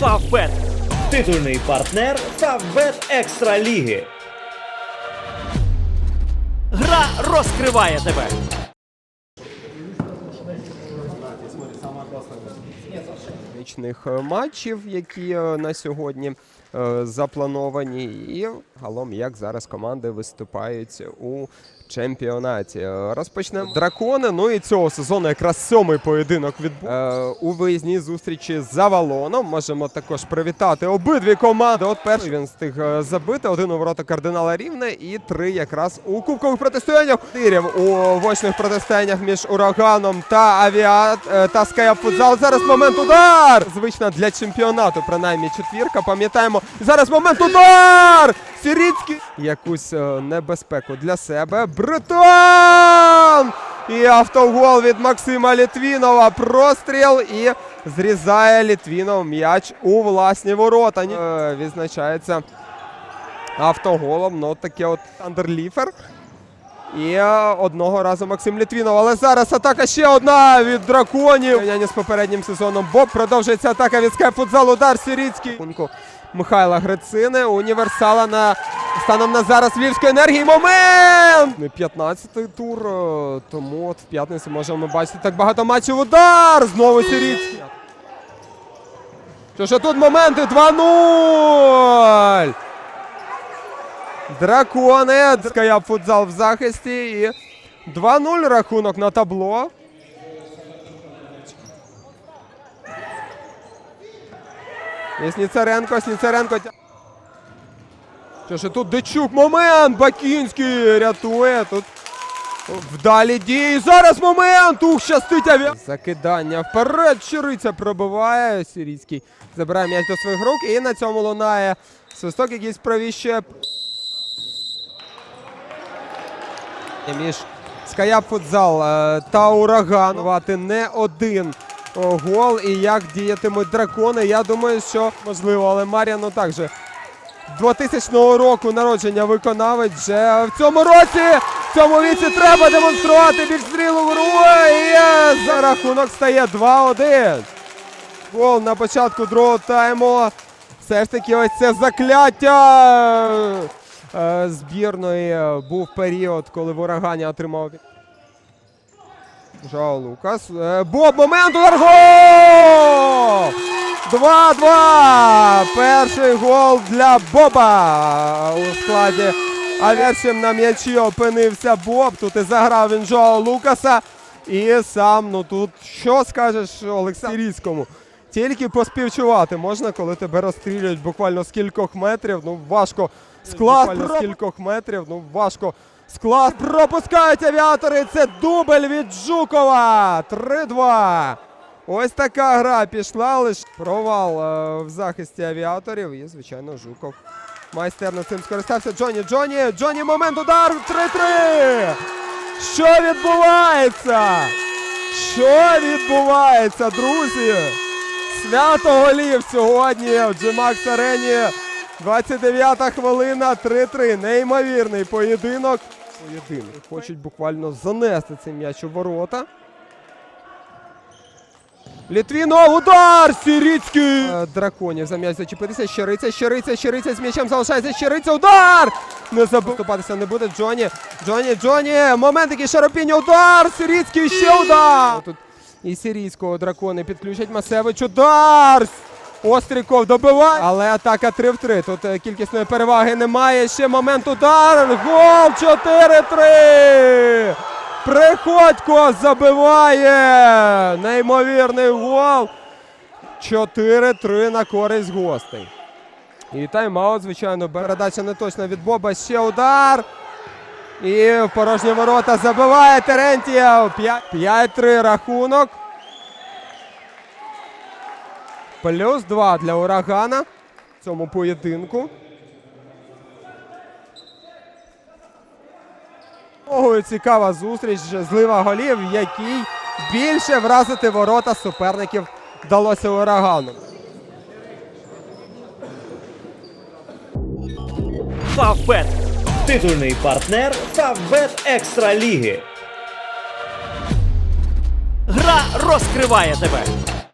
Фавбет. Титульний партнер Фавбет Екстра Ліги. Гра розкриває тебе. Матчів, які е, на сьогодні заплановані, і галом, як зараз команди виступають у чемпіонаті. Е, Розпочнемо дракони. Ну і цього сезону якраз сьомий поєдинок відбув е, у виїзній зустрічі з Авалоном. Можемо також привітати обидві команди. От перший він встиг е, забити один у ворота кардинала Рівне і три якраз у кубкових протистояннях. Тирів у восьмих протистояннях між ураганом та авіат е, та Скаяфутзал. Зараз момент удар! Звична для чемпіонату, принаймні четвірка. Пам'ятаємо. Зараз момент удар! Сіріцький якусь е, небезпеку для себе. Бретон! І автогол від Максима Літвінова. Простріл і зрізає Літвінов м'яч у власні ворота. Е, відзначається автоголом. Ну, таке от андерліфер. І одного разу Максим Літвінов. Але зараз атака ще одна від драконів. Порівняння з попереднім сезоном. Боб продовжується атака від Скайфутзал. Удар Сіріцький. Михайла Грицини. Універсала на станом на зараз Львівської енергії. Момент! Не 15-й тур. е, Тому от в п'ятницю можемо бачити так багато матчів. Удар! Знову Сіріцький. Що ж тут моменти 2-0! Дракони. Ская футзал в захисті. І 2-0 рахунок на табло. І Сніцаренко, Сніцаренко. Що ж тут Дичук. Момент! Бакінський рятує. Тут вдалі дії. Зараз момент! Ух, щастить авіа. Закидання вперед. Щириця пробиває. Сірійський забирає м'яч до своїх рук. І на цьому лунає свисток, якийсь правіше. Між Скаяп Футзал е, та Ураган. Вати не один гол. І як діятимуть дракони, я думаю, що можливо, але Мар'я, ну так же. 2000 року народження виконавець вже в цьому році. В цьому віці треба демонструвати більш зрілу гру. І за рахунок стає 2-1. Гол на початку другого тайму. Все ж таки, ось це закляття збірної е, був період, коли в отримав. Жао Лукас. Е, Боб, момент удар гол! 2-2! Перший гол для Боба у складі. А першим на м'ячі опинився Боб. Тут і заграв він Жоа Лукаса. І сам, ну тут що скажеш Олександрійському? Тільки поспівчувати можна, коли тебе розстрілюють буквально з кількох метрів. Ну важко склад буквально з кількох метрів. Ну важко склад. Пропускають авіатори. Це дубль від Жукова. 3-2. Ось така гра пішла, лише провал е, в захисті авіаторів. І, звичайно, Жуков майстерно цим скористався. Джоні, Джоні, Джоні, момент, удар 3-3. Що відбувається? Що відбувається, друзі? Свято голів сьогодні в Джимакс Арені. 29-та хвилина, 3-3. Неймовірний поєдинок. Поєдинок. Хочуть буквально занести цей м'яч у ворота. Літвінов, удар! Сіріцький! Е, Драконів за м'яч зачепитися. Щириця, щириця, щириця з м'ячем залишається. Щириця, удар! Не забув. Ступатися не буде. Джоні, Джоні, Джоні! Момент який шарапіння, удар! Сіріцький, ще удар! Тут і сирійського дракони підключать Масевич. Удар! Остріков добиває, але атака 3 в 3. Тут е, кількісної переваги немає. Ще момент удар. Гол 4-3. Приходько забиває. Неймовірний гол. 4-3 на користь гостей. І тайм-аут, звичайно, передача не точна від Боба. Ще удар. І в порожні ворота забиває Терентієв. 5-3 рахунок. Плюс 2 для урагана в цьому поєдинку. Ого, цікава зустріч, злива голів, якій більше вразити ворота суперників вдалося урагану. Фавбет. Титульний партнер Фавбет Екстра Ліги. Гра розкриває тебе.